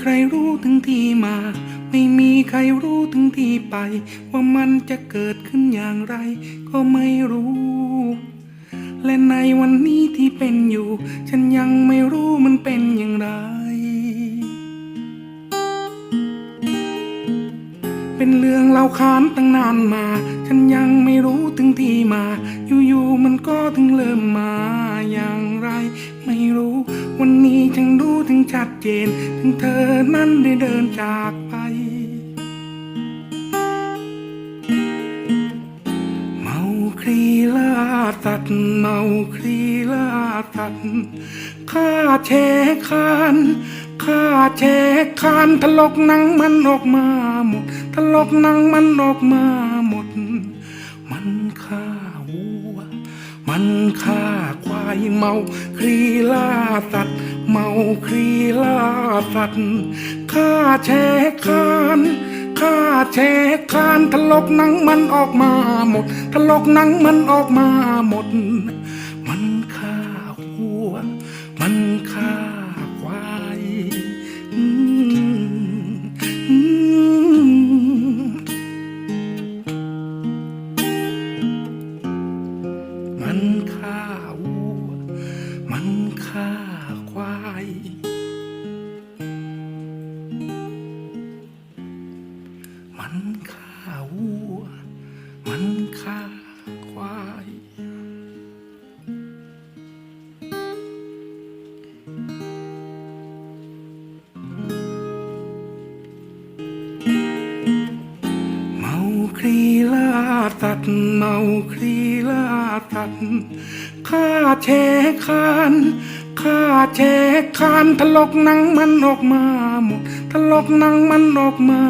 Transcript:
ใครู้ถึงที่มา ไม่มีใครรู้ถึงที่ไป ว่ามันจะเกิดขึ้นอย่างไร ก็ไม่รู้ และในวันนี้ที่เป็นอยู่ ฉันยังไม่รู้มันเป็นอย่างไร เป็นเรื่องเล่าขานตั้งนานมา ฉันยังไม่รู้ถึงที่มา อยู่ๆมันก็ถึงเริ่มมา ชัดเจน ถึงเธอนั้นได้เดินจากไป เมาคลีลาตัดเมาคลีลาตัดข้าแชคานข้าแชคานถลกหนังมันออกมาหมดถลกหนังมันออกมาหมด มันฆ่าวัว มันฆ่าควายเมาคลีลาสัตว์เมา คลีลาสัตว์ข้าแชคานข้าแชคานถลกหนังมันออกมาหมดถลกหนังมันออกมาหมด มันฆ่าวัว มันฆ่าควายมันฆ่าวัวมันฆ่าาวัว มันฆ่าควาย เมาคลีลาตัด เมาคลีลาตัดข้าแชคานข้าแชคานถลกหนังมันออกมาหมดถลกหนังมันออกมา